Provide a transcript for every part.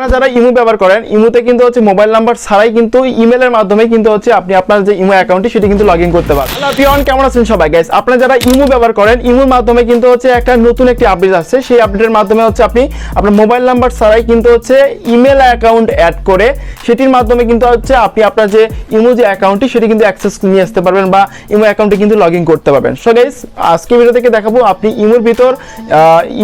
আপনারা যারা ইমো ব্যবহার করেন, ইমোতে কিন্তু হচ্ছে মোবাইল নাম্বার ছাড়াই কিন্তু ইমেলের মাধ্যমে কিন্তু হচ্ছে আপনি আপনার যে ইমো অ্যাকাউন্টটি সেটি কিন্তু লগ ইন করতে পারেন হ্যালো পিয়ন কেমন আছেন সবাই? গাইস আপনারা যারা ইমো ব্যবহার করেন, ইমোর মাধ্যমে কিন্তু হচ্ছে একটা নতুন একটি আপডেট আসছে। সেই আপডেটের মাধ্যমে হচ্ছে আপনি আপনার মোবাইল নাম্বার ছাড়াই কিন্তু হচ্ছে ইমেল অ্যাকাউন্ট অ্যাড করে সেটির মাধ্যমে কিন্তু হচ্ছে আপনি আপনার যে ইমো যে অ্যাকাউন্টটি সেটি কিন্তু অ্যাক্সেস নিয়ে আসতে পারবেন বা ইমো অ্যাকাউন্টে কিন্তু লগ ইন করতে পারবেন। সো গাইস আজকে ভিডিও থেকে দেখাবো আপনি ইমোর ভিতর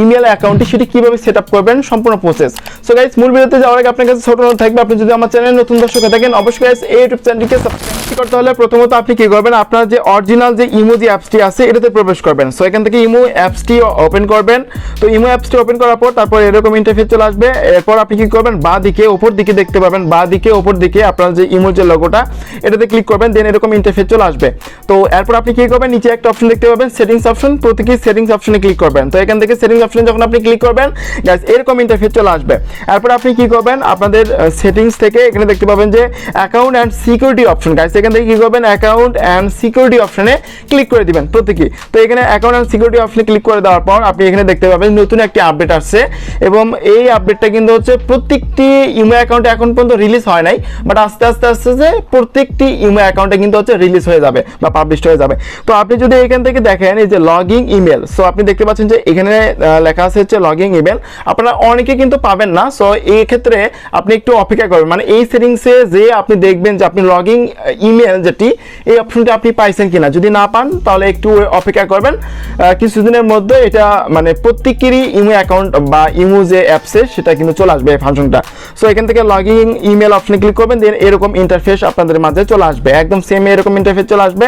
ইমেল অ্যাকাউন্টটি সেটি কীভাবে সেট আপ করবেন, সম্পূর্ণ প্রসেস সো গাইস মূল ভিডিওতে যাওয়ার আগে আপনার কাছে ছোট নোট থাকবে, আপনি যদি আমার চ্যানেলে নতুন দর্শক হয়ে থাকেন, অবশ্যই গাইস এই ইউটিউব চ্যানেলটিকে সাবস্ক্রাইব করতে হলে প্রথমত আপনি কি করবেন, আপনার যে অরিজিনাল যে ইমো যে অ্যাপসটি আছে, এটাতে প্রবেশ করবেন। সো এখান থেকে ইমো অ্যাপসটি ওপেন করবেন। তো ইমো অ্যাপসটি ওপেন করার পর তারপর এরকম ইন্টারফেস চলে আসবে। এরপর আপনি কি করবেন বা দিকে উপর দিকে দেখতে পাবেন। বা দিকে উপর দিকে আপনার যে ইমো যে লোগোটা এটাতে ক্লিক করবেন দেন এরকম ইন্টারফেস চলে আসবে। তো এরপর আপনি কি করবেন, নিচে একটা অপশন দেখতে পাবেন সেটিংস অপশন প্রত্যেকে সেটিংস অপশনে ক্লিক করবেন। তো এখান থেকে সেটিংস অপশনে যখন আপনি ক্লিক করবেন গ্যাস এরকম ইন্টারফেস চলে আসবে। এরপর আপনি কি করবেন? আপনাদের সেটিংস থেকে এখানে দেখতে পাবেন যে account and security option guys এখান থেকে কি করবেন? অ্যাকাউন্ট অ্যান্ড সিকিউরিটি অপশনে ক্লিক করে দিবেন প্রত্যেকে তো এখানে অ্যাকাউন্ট অ্যান্ড সিকিউরিটি অপশনে ক্লিক করে দেওয়ার পর আপনি এখানে দেখতে পাবেন নতুন একটি আপডেট আসছে এবং এই আপডেটটা কিন্তু হচ্ছে প্রত্যেকটি ইমো অ্যাকাউন্টে এখন পর্যন্ত রিলিজ হয় নাই বাট আস্তে আস্তে আস্তে যে প্রত্যেকটি ইমো অ্যাকাউন্টে কিন্তু হচ্ছে রিলিজ হয়ে যাবে বা পাবলিশ হয়ে যাবে। তো আপনি যদি এখান থেকে দেখেন এই যে লগিং ইমেল সো আপনি দেখতে পাচ্ছেন যে এখানে লেখা আছে হচ্ছে লগিং ইমেল আপনারা অনেকে কিন্তু পাবেন না সো এই ক্ষেত্রে আপনি একটু অপেক্ষা করবেন। মানে এই সেটিংসে যে আপনি দেখবেন যে আপনি লগিং ইমেল যেটি, এই অপশনটি আপনি পাইছেন কিনা। যদি না পান, তাহলে একটু অপেক্ষা করবেন। কিছুদিনের মধ্যে এটা মানে প্রত্যেকেরই ইমো অ্যাকাউন্ট বা ইমো যে অ্যাপসে সেটা কিন্তু চলে আসবে এই ফাংশনটা সো এখান থেকে লগিং ইমেল অপশনে ক্লিক করবেন দেন এরকম ইন্টারফেস আপনাদের মাঝে চলে আসবে। একদম সেম এরকম ইন্টারফেস চলে আসবে।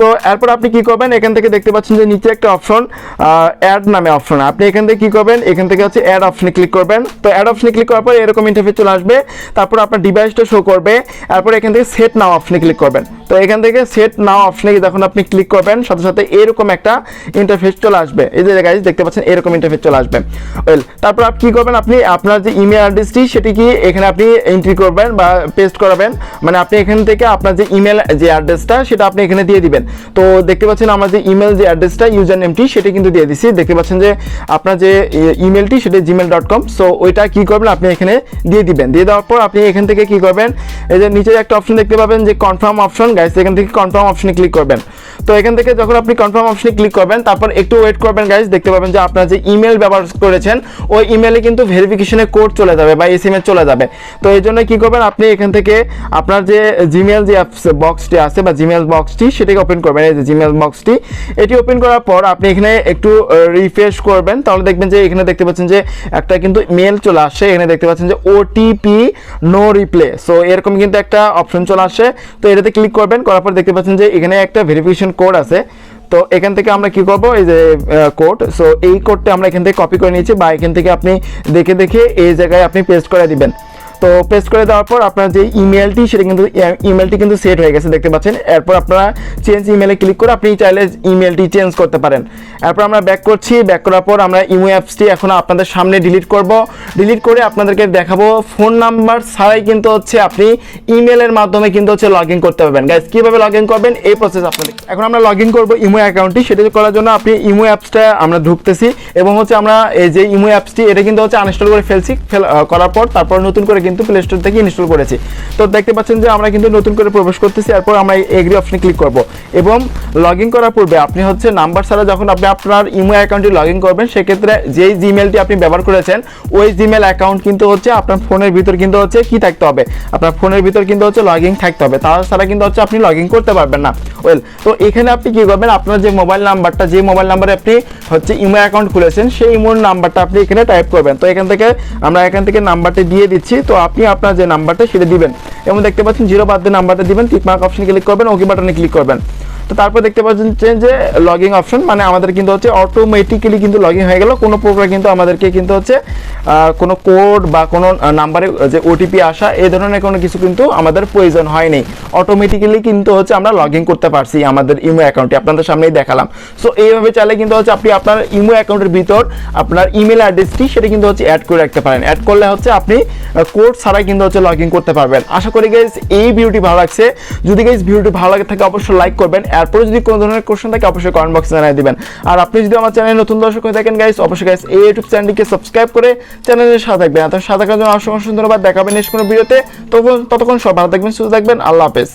তো, এরপর আপনি কি করবেন? এখান থেকে দেখতে পাচ্ছেন যে নিচে একটা অপশন অ্যাড নামে অপশন আপনি এখান থেকে কি করবেন? এখান থেকে হচ্ছে অ্যাড অপশনে ক্লিক করবেন। তো অ্যাড অপশনে ক্লিক করার পর এরকম ইন্টারফেস চলে আসবে, তারপর আপনার ডিভাইসটা শো করবে, তারপর এখান থেকে সেট নাও অপশনে ক্লিক করবেন। তো এখান থেকে সেট নাও অপশনে যখন আপনি ক্লিক করবেন, সাথে সাথে এরকম একটা ইন্টারফেস চলে আসবে। এই যে গাইজ দেখতে পাচ্ছেন এরকম ইন্টারফেস চলে আসবে। ওয়েল তারপর আপনি কি করবেন আপনি? আপনার যে ইমেল অ্যাড্রেসটি সেটি কি এখানে আপনি এন্ট্রি করবেন বা পেস্ট করাবেন? মানে আপনি এখান থেকে আপনার যে ইমেল যে অ্যাড্রেসটা সেটা আপনি এখানে দিয়ে দিবেন। তো দেখতে পাচ্ছেন আমার যে ইমেল যে অ্যাড্রেসটা ইউজার নেমটি সেটা কিন্তু দিয়ে দিছি। দেখতে পাচ্ছেন যে আপনার যে ইমেলটি সেটা জিমেল ডট কম সো ওইটা কি করবেন? আপনি এখানে দিয়ে দিবেন। দিয়ে দেওয়ার পর আপনি এখান থেকে কি করবেন, এই যে নিচে একটা অপশন দেখতে পাবেন যে কনফার্ম অপশন গাইস এখান থেকে কনফার্ম অপশনে ক্লিক করবেন। তো এখান থেকে যখন আপনি কনফার্ম অপশনে ক্লিক করবেন, তারপর একটু ওয়েট করবেন গাইস দেখতে পাবেন যে আপনার যে ইমেল ব্যবহার করেছেন, ওই ইমেলে কিন্তু ভেরিফিকেশনের কোড চলে যাবে বা এসএমএস চলে যাবে। তো এই জন্য কি করবেন, আপনি এখান থেকে আপনার যে জিমেল যে বক্সটি আছে বা জিমেল বক্সটি সেটাকে ওপেন করবেন। এই যে জিমেল বক্সটি এটি ওপেন করার পর আপনি এখানে একটু রিফ্রেশ করবেন। তাহলে দেখবেন যে এখানে দেখতে পাচ্ছেন যে একটা কিন্তু মেল চলে আসছে, এখানে দেখতে পাচ্ছেন যে ওটিপি নো রিপ্লে সো এরকম কিন্তু একটা অপশন চলে আসে। তো এটাতে ক্লিক করবেন, করার পর দেখতে পাচ্ছেন যে এখানে একটা ভেরিফিকেশন কোড আছে। তো এখান থেকে আমরা কি করব? এই যে কোড সো এই কোডটা আমরা এখান থেকে কপি করে নিয়েছি বা এখান থেকে আপনি দেখে দেখে এই জায়গায় আপনি পেস্ট করে দিবেন। তো পেস্ট করে দেওয়ার পর আপনার যে ইমেলটি সেটা কিন্তু ইমেলটি কিন্তু সেট হয়ে গেছে, দেখতে পাচ্ছেন। এরপর আপনারা চেঞ্জ ইমেলে ক্লিক করে আপনি চাইলে ইমেলটি চেঞ্জ করতে পারেন। এরপর আমরা ব্যাক করছি। ব্যাক করার পর আমরা ইমো অ্যাপসটি এখন আপনাদের সামনে ডিলিট করব। ডিলিট করে আপনাদেরকে দেখাবো ফোন নাম্বার ছাড়াই কিন্তু হচ্ছে আপনি ইমেলের মাধ্যমে কিন্তু হচ্ছে লগ ইন করতে পারবেন। গাইজ কীভাবে লগ ইন করবেন? এই প্রসেস আপনাদের। এখন আমরা লগ ইন করব ইমো অ্যাকাউন্টটি সেটা করার জন্য আপনি ইমো অ্যাপসটা আমরা ঢুকতেছি এবং হচ্ছে আমরা এই যে ইমো অ্যাপসটি এটা কিন্তু হচ্ছে আনইনস্টল করে ফেলছি। ফেল- করার পর তারপর নতুন করে কিন্তু প্লে স্টোর থেকে ইনস্টল করেছি। তো দেখতে পাচ্ছেন যে আমরা কিন্তু নতুন করে প্রবেশ করতেছি, এরপর আমরা এগ্রি অপশনে ক্লিক করব। এবং লগ ইন করার পূর্বে আপনি হচ্ছে নাম্বার ছাড়া যখন আপনি আপনার ইমো অ্যাকাউন্টে লগ ইন করবেন, সেক্ষেত্রে যেই জিমেলটি আপনি ব্যবহার করেছেন, ওই জিমেল অ্যাকাউন্ট কিন্তু হচ্ছে আপনার ফোনের ভিতর কিন্তু হচ্ছে কি থাকতে হবে? আপনার ফোনের ভিতর কিন্তু হচ্ছে লগ ইন থাকতে হবে। তাছাড়া কিন্তু হচ্ছে আপনি লগ ইন করতে পারবেন না। ওয়েল তো এখানে আপনি কি করবেন? আপনার যে মোবাইল নাম্বারটা যে মোবাইল নাম্বারে আপনি হচ্ছে ইমো অ্যাকাউন্ট খুলেছেন, সেই ইমোর নাম্বারটা আপনি এখানে টাইপ করবেন। তো এখান থেকে আমরা এখান থেকে নাম্বারটি দিয়ে দিচ্ছি। তো আপনি আপনার যে নাম্বারটা সেটা দিবেন। এবং দেখতে পাচ্ছেন জিরো বাদ দিয়ে নাম্বারটা দিবেন। টিকমার্ক অপশন ক্লিক করবেন ওকে বাটনে ক্লিক করবেন। তো তারপর দেখতে পাচ্ছেন যে লগিং অপশন মানে আমাদের কিন্তু হচ্ছে অটোমেটিক্যালি কিন্তু লগিং হয়ে গেল। কোনো প্রকার কিন্তু আমাদেরকে কিন্তু হচ্ছে কোনো কোড বা কোনো নাম্বারে যে ওটিপি আসা এই ধরনের কোনো কিছু কিন্তু আমাদের প্রয়োজন হয়নি। অটোমেটিক্যালি কিন্তু হচ্ছে আমরা লগ ইন করতে পারছি আমাদের ইমো অ্যাকাউন্টে আপনাদের সামনেই দেখালাম। সো এইভাবে চাইলে কিন্তু হচ্ছে আপনি আপনার ইমো অ্যাকাউন্টের ভিতর আপনার ইমেল অ্যাড্রেসটি সেটা কিন্তু হচ্ছে অ্যাড করে রাখতে পারেন। অ্যাড করলে হচ্ছে আপনি কোড ছাড়াই কিন্তু হচ্ছে লগ ইন করতে পারবেন। আশা করি গাইজ এই ভিডিওটি ভালো লাগছে। যদি গাইজ ভিডিওটি ভালো লাগে থাকে অবশ্যই লাইক করবেন এরপরে যদি কোনো ধরনের কোশ্চেন থাকে, অবশ্যই কমেন্ট বক্সে জানিয়ে দিবেন। আর আপনি যদি আমার চ্যানেলে নতুন দর্শক হয়ে থাকেন গাইস অবশ্যই গাইস এই ইউটিউব চ্যানেলটিকে সাবস্ক্রাইব করে চ্যানেলের সাথে থাকবেন। আর সাথে থাকার জন্য অসংখ্য ধন্যবাদ। দেখাবেন নেক্সট কোনো ভিডিওতে তখন ততক্ষণ সব ভালো থাকবেন, সুস্থ থাকবেন। আল্লাহ হাফেজ।